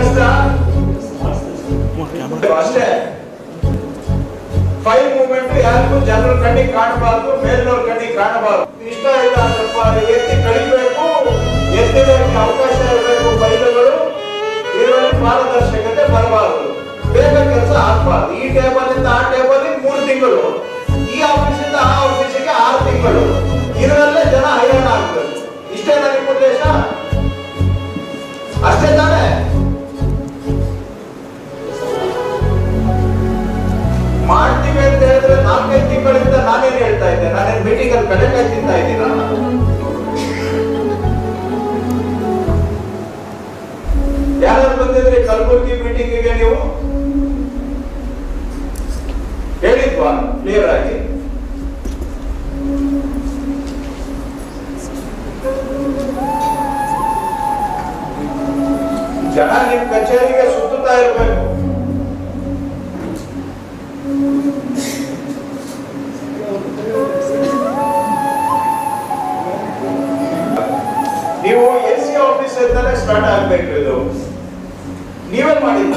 ಕಷ್ಟ ಅಷ್ಟೇ five moment ಯಾರಿಗೂ ಜನರ ಕಣ್ಣಿಗೆ ಕಾಣಬಾರ್ದು ಮೇಲಿನವ್ರ ಕಣ್ಣಿಗೆ ಕಾಣಬಾರ್ದು ಇಷ್ಟ ಇಲ್ಲ ಅಂದ್ರಪ್ಪ ಎತ್ತಿ ಕಳಿಬೇಕು ಎತ್ತಿಡಕ್ಕೆ ಅವಕಾಶ ಇರಬೇಕು ಫೈಲ್ಗಳು ಇದರಲ್ಲಿ ಪಾರದರ್ಶಕತೆ ಬರಬಾರದು ಬೇಗ ಕೆಲಸ ಆಗ್ಬಾರ್ದು. ಈ ಟೇಬಲ್ ಇಂದ ಆ ಟೇಬಲ್ ಮೂರು ತಿಂಗಳು. ಈ ಆಫೀಸಿಂದ ಆ ಆಫೀಸಿಗೆ ಆರು ತಿಂಗಳು. ಇದರಲ್ಲೇ ಜನ ಹೈರಾಣ ಆಗ್ತದೆ ಇಷ್ಟೇ ನನಗೆ ಉದ್ದೇಶ? ನಾನೇನು ಮೀಟಿಂಗ್ ಅಲ್ಲಿ ಕಡೆಕಾಯಿ ತಿಂತಾ ಇದ್ದೀನ ಯಾರು ಬಂದಿದ್ರಿ ಕಲಬುರ್ಗಿ ಮೀಟಿಂಗಿಗೆ ನೀವು ಹೇಳಿದ್ವಾ ಕ್ಲಿಯರ್ ಆಗಿ ಜನ ನಿಮ್ ಕಚೇರಿಗೆ ಸುತ್ತುತ್ತಾ ಇರಬೇಕು ನೀವು ಎ ಸಿ ಆಫೀಸ್ ಇಂದಲೇ ಸ್ಟಾರ್ಟ್ ಆಗ್ಬೇಕು ಇದು. ನೀವೇನ್ ಮಾಡಿದ್ದ?